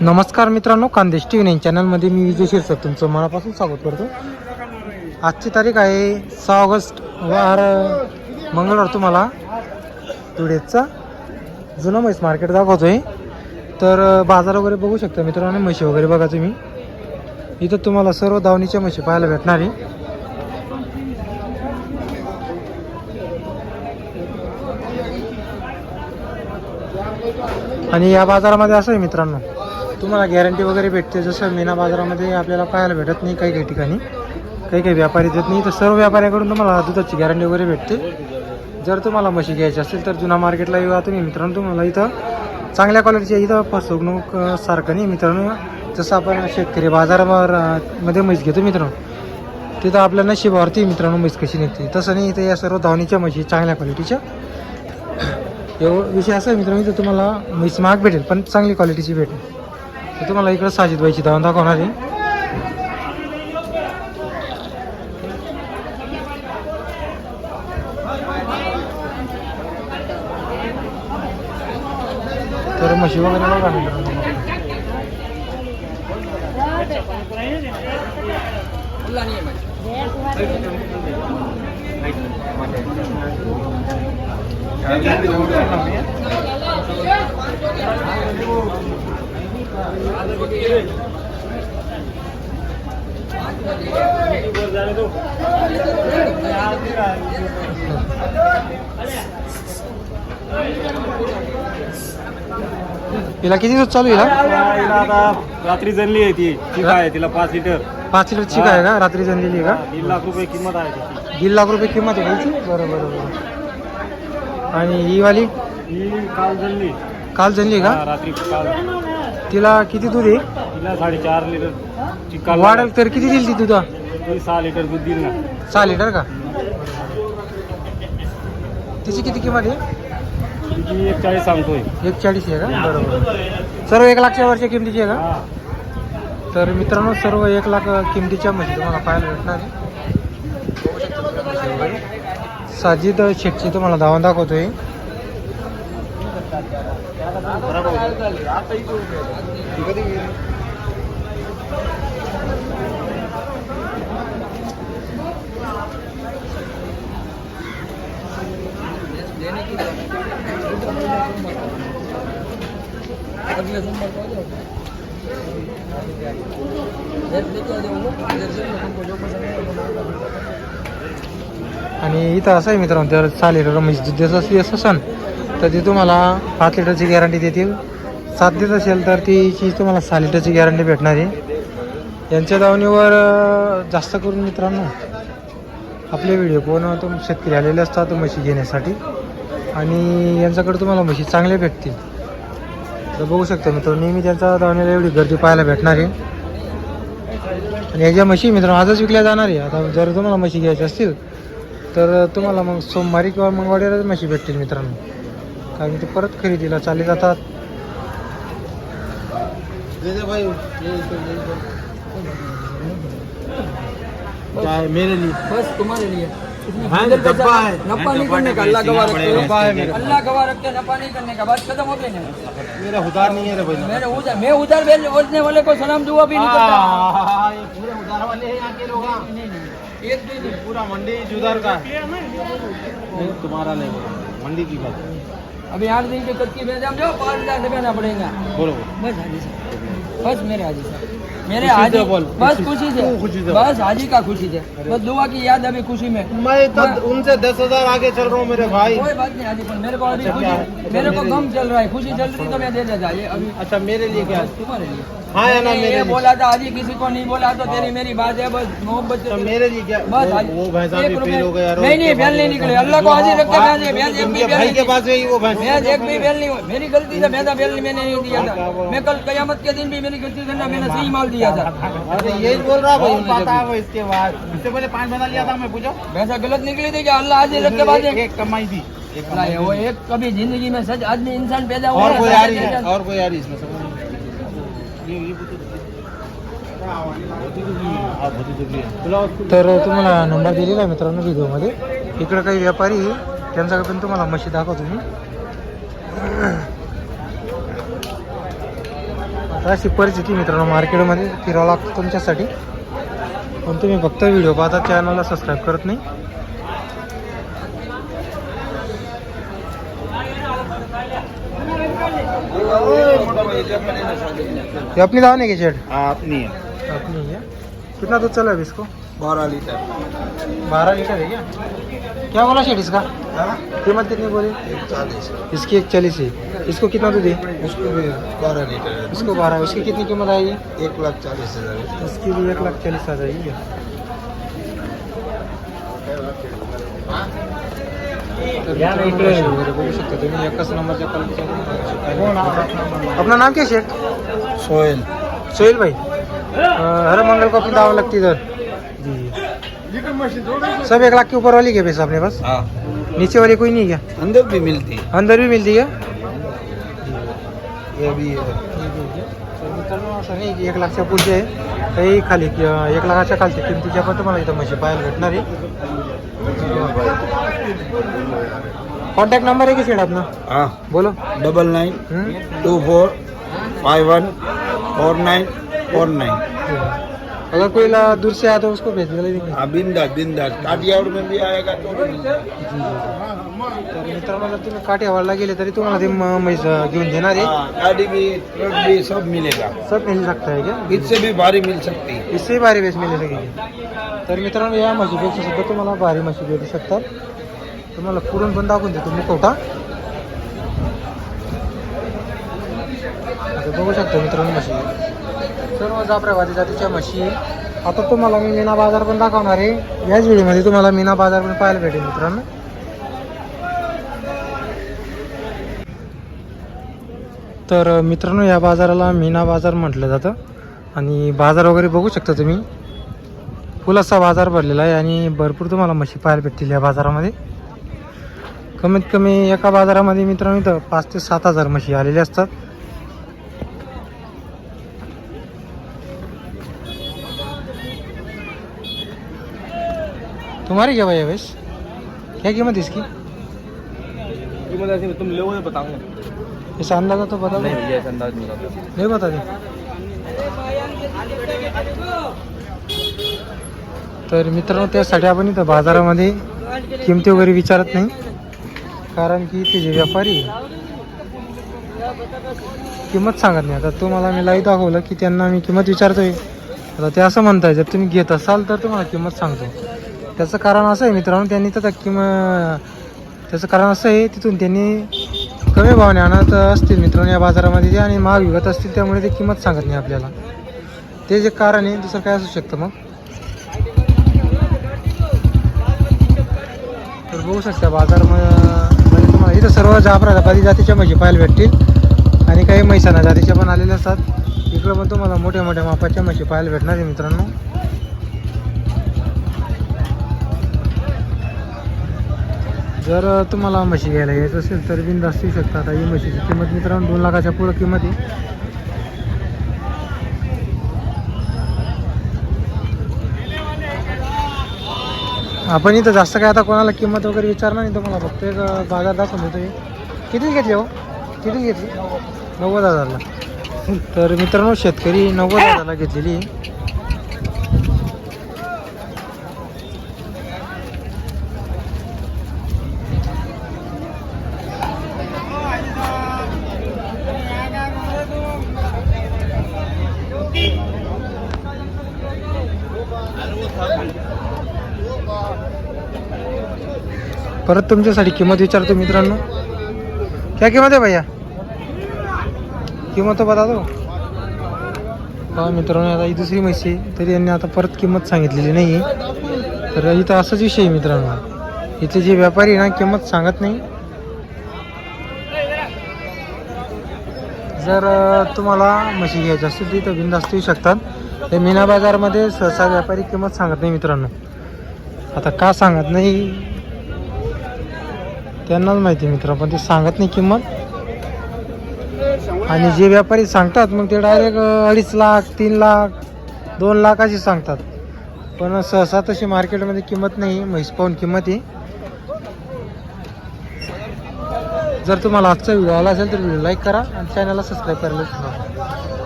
नमस्कार मित्रांनो Khandesh T V nine चॅनलमध्ये मी विजय शिरसाट. तुमचं मनापासून स्वागत करतो. आजची तारीख आहे सहा ऑगस्ट वार मंगळवार तुम्हाला. धुळेचा जुनं म्हैस मार्केट दाखवतोय. तर बाजार वगैरे बघू शकता मित्रांनो म्हशी वगैरे बघा तुम्ही. इथं तुम्हाला सर्व दावणीच्या म्हशी पाहायला भेटणार आहे. आणि या बाजारामध्ये असं आहे मित्रांनो. तुम्हाला गॅरंटी वगैरे भेटते. जसं मीना बाजारामध्ये आपल्याला पाहायला भेटत नाही काही काही ठिकाणी. काही काही व्यापारी देत नाही. तर सर्व व्यापाऱ्याकडून तुम्हाला दुधाची गॅरंटी वगैरे भेटते. जर तुम्हाला म्हशी घ्यायची असेल तर जुना मार्केटला येऊ तुम्ही मित्रांनो. तुम्हाला इथं चांगल्या क्वालिटीच्या इथं फसवणूक सारखं नाही मित्रांनो. जसं आपण शेतकरी बाजारावर मध्ये म्हैस घेतो मित्रांनो. तिथं आपल्या नशिबावरती मित्रांनो म्हैस कशी निघते. तसं नाही इथं या सर्व धावणीच्या म्हशी चांगल्या क्वालिटीच्या एवढं विषय असा आहे मित्रांनो इथं तुम्हाला म्हैस महाग भेटेल पण चांगली क्वालिटीची भेटेल. तर तुम्हाला इकडं साजिद बाईची धावून दाखवणार आहे. तर म्हशी वगैरे बघा मित्रांनो हिला किती दिवस चालू हिला? हिला आता रात्री जनली आहे ती. ठीक आहे तिला पाच लिटर. पाच लिटर चिक आहे का? रात्री जनलेली आहे का? दीड लाख रुपये किंमत आहे त्याची. दीड लाख रुपये किंमत आहे घ्यायची बरं बरं बरं. आणि ही वाली? ही काल जनली काल जनली का? रात्री काल. तिला किती दूध आहे? तिला साडेचार लिटर वाढेल तर किती दिली ती दुधा? ती सहा लिटर दूध देईल ना. सहा लिटर का? तिची किती किंमत आहे? तिची एक चाळीस सांगतोय. एक चाळीस आहे का? बरोबर. सर्व एक लाखच्या वरच्या किमतीची आहे का? हा. तर मित्रांनो सर्व एक लाख किमतीच्या म्हशी तुम्हाला पाहायला भेटणार आहे. साजिद शेटची तुम्हाला धावून दाखवतोय. आणि इथं असं आहे मित्रांनो त्यावर चालेल रमेश जसं असं सण तर ती तुम्हाला पाच लिटरची गॅरंटी देतील. सात देत असेल तर तीची तुम्हाला सहा लिटरची गॅरंटी भेटणार आहे. यांच्या दावणीवर जास्त करून मित्रांनो आपले व्हिडिओ पाहून तुम शेतकरी आलेले असतात म्हशी घेण्यासाठी. आणि यांच्याकडे तुम्हाला म्हशी चांगल्या भेटतील. तर बघू शकता मित्रांनो नेहमी त्यांचा दावणीला एवढी गर्दी पाहायला भेटणार आहे. आणि ह्याच्या म्हशी मित्रांनो आजच विकल्या जाणार आहे. आता जर तुम्हाला म्हशी घ्यायच्या असतील तर तुम्हाला मग सोमवारी किंवा मंगळवारीलाच म्हशी भेटतील मित्रांनो. कारण ते परत खरेदीला चालले जातात. मेरे लिए बस तुम्हारे लिए हाँ, डब्बा है। नफा नहीं करने का अल्लाह गवाह रखे है अल्लाह गवाह रखे नफा नहीं करने का बस खत्म हो गई मेरा उधार नहीं है रे भाई। मेरे उधर मैं उधर वाले को सलाम दुआ भी नहीं करता। पूरे उधार वाले हैं यहाँ के लोग हाँ। एक भी नहीं। पूरा मंडी जुदार का नहीं तुम्हारा नहीं मंडी की बात अभी आठ दिन की कच्ची बेच हम जो पाँच हज़ार देना पड़ेगा। बोलो बस हाजी साहब बस मेरे हाजी साहब मेरे हाजी बोल, बस खुशी- से। खुशी बस हाजी का खुशी से। बस दुआ की याद अभी खुशी में। मैं तो उनसे दस हज़ार आगे चल रहा हूँ मेरे भाई। कोई बात नहीं हाजी पर मेरे को अभी अच्छा, खुशी मेरे को गम चल रहा है। खुशी चल रही तो मैं दे देता ये अभी। अच्छा मेरे लिए क्या तुम्हारे लिए। हाँ या ना मेरे ये बोला था हाजी किसी को नहीं बोला तो तेरी मेरी बात है बस मोहब्बत से अच्छा मेरे लिए क्या? बस वो- भैंसा फेल हो गया नहीं नहीं नहीं निकले अल्लाह को हाजिर रख के हाँ, भैंस भैंस एक भी के पास गई वो भैंस भैंस एक भी नहीं मेरी गलती से भैंसा मैंने नहीं दिया था। मैं कल कयामत के दिन भी मेरी गलती करना मैंने सही माल दिया था। अरे यही बोल रहा भाई पता है इसके बाद। इससे पहले पाँच बना लिया था मैं पूछो। भैंसा गलत निकली थी क्या? अल्लाह हाजिर रख के बाद एक- कमाई थी एक वो एक कभी ज़िंदगी में सच आदमी इंसान पैदा हुआ और कोई आ रही है और कोई आ रही है इसमें तर तुम्हाला नंबर दिलेला आहे मित्रांनो व्हिडिओमध्ये. इकडं काही व्यापारी आहे, पण तुम्हाला मशी दाखवतो मी. अशी परिस्थिती मित्रांनो मार्केटमध्ये. फिरावं लागतं तुमच्यासाठी. पण तुम्ही फक्त व्हिडिओ पाहता चॅनलला सबस्क्राईब करत नाही. ये अपनी दावा नहीं की शेड अपनी है। अपनी है। कितना दूध चला है अभी इसको? बारह लीटर। बारह लीटर है क्या? क्या बोला शेड इसका? कीमत कितनी बोली? चालीस इसकी एक चालीस है। इसको कितना दूध है? उसको भी बारह लीटर इसको बारह। इसकी कितनी कीमत आएगी? एक लाख चालीस हज़ार। इसकी भी एक लाख चालीस आ जाएगी तर मित्रांनो, वगैरे बघू शकता तुम्ही एकच नंबरच्या क्वालिटीच्या अपना नाम क्या है शेठ सोहेल। सोहेल भाई। हर मंगल को अपनी दावा लगती है इधर? जी। सब एक लाख के ऊपर वाली क्या पैसा अपने पास? हाँ। नीचे वाली कोई नहीं क्या? अंदर भी मिलती। है अंदर भी मिलती है? ये भी है। असं नाही की एक लाखच्या पुढचे आहे काही खाली एक लाखाच्या खालच्या किमतीच्या पण तुम्हाला इथं म्हशी पाहायला भेटणार आहे कॉन्टॅक्ट नंबर है कि सेठ अपना? हाँ। बोलो। डबल नाइन हम्म? Two four five one four nine four nine. अगर कोई ला- दूर से आया तो उसको भेज देंगे हाँ बिंदा बिंदा काटियावर में भी आएगा तो। तर मित्रांनो जर तुम्ही काठेवाडला गेले तरी तुम्हाला ते म- म्हैस घेऊन देणार आहे. हाँ गाड़ी भी ट्रक भी सब मिलेगा। सब मिल सकता है क्या? इससे भी भारी मिल सकती है। इससे भारी बेस मिळू सकेल तर मित्रांनो या म्हशीपेक्षा सुद्धा तुम्हाला भारी म्हशी भेटू शकतात तुम्हाला पुरण पण दाखवून देतो मुखवटा. बघू शकतो मित्रांनो म्हशी सर्व जाफराबादी जातीच्या म्हशी आता तुम्हाला मी मीना बाजार पण दाखवणार आहे. याच व्हिडिओमध्ये तुम्हाला मीना बाजार पण पाहायला भेटेल मित्रांनो. तर मित्रांनो या बाजाराला मीना बाजार म्हटलं जातं. आणि बाजार वगैरे बघू शकता तुम्ही. फुल बाजार भरलेला आहे आणि भरपूर तुम्हाला म्हशी पाहायला भेटतील या बाजारामध्ये. कमीत कमी एका बाजारामध्ये मित्रांनो इथं पाच ते सात हजार म्हशी आलेल्या असतात. तुम्हारी क्या भैया भैंस क्या कीमत है इसकी? कीमत ऐसी तुम लोगों ने बताऊंगा इस अंदाजा तो बता नहीं भैया अंदाज नहीं बताता नहीं बता दे। तर मित्रांनो त्यासाठी आपण इथं बाजारामध्ये किमती वगैरे विचारत नाही. कारण की ते जे व्यापारी किंमत सांगत नाही. आता तुम्हाला मी लाईव्ह दाखवलं की त्यांना मी किंमत विचारतोय. आता ते असं म्हणताय जर तुम्ही घेत असाल तर तुम्हाला किंमत सांगतो. त्याचं कारण असं आहे मित्रांनो त्यांनी तर किंम त्याचं कारण असं आहे तिथून त्यांनी कमी भावाने आणत असतील मित्रांनो या बाजारामध्ये ते आणि महाग विकत असतील त्यामुळे ते किंमत सांगत नाही आपल्याला. ते जे कारण आहे दुसरं काय असू शकतं मग? तर बघू शकता बाजारमध्ये म्हणजे इथं सर्व जाफराबादी जातीच्या म्हशी पाहायला भेटतील. आणि काही मैसाना जातीच्या पण आलेल्या असतात. इकडं पण तुम्हाला मोठ्या मोठ्या मापाच्या म्हशी पाहायला भेटणार आहे मित्रांनो. जर तुम्हाला म्हशी घ्यायला यायचं असेल तर बिनधास्त येऊ शकता. आता ही म्हशीची किंमत मित्रांनो दोन लाखाच्या पुढं किंमत आहे. आपण इथं जास्त काय आता कोणाला किंमत वगैरे विचारणार नाही तुम्हाला फक्त एक बाजार दाखवून देतो मी. किती घेतली हो? किती घेतली? नव्वद हजारला. तर मित्रांनो शेतकरी नव्वद हजारला घेतलेली आहे. परत तुमच्यासाठी किंमत विचारतो मित्रांनो. क्या किंमत आहे भैया? किंमत बता दो हा मित्रांनो आता ही दुसरी म्हशी तरी यांनी आता परत किंमत सांगितलेली नाही आहे तर इथं असाच विषय आहे मित्रांनो. इथे जे व्यापारी आहे ना किंमत सांगत नाही. जर तुम्हाला म्हशी घ्यायची असतील तर इथं बिंदास्त येऊ शकतात. तर मीना बाजारमध्ये सहसा व्यापारी किंमत सांगत नाही मित्रांनो. आता का सांगत नाही? त्यांनाच माहिती मित्र पण ते सांगत नाही किंमत. आणि जे व्यापारी सांगतात मग ते डायरेक्ट अडीच लाख तीन लाख दोन लाख अशी सांगतात. पण सहसा तशी मार्केटमध्ये किंमत नाही म्हैस पाहून किंमत आहे. जर तुम्हाला आजचा व्हिडिओ आला असेल तर व्हिडिओ लाईक करा आणि चॅनलला सबस्क्राईब करायला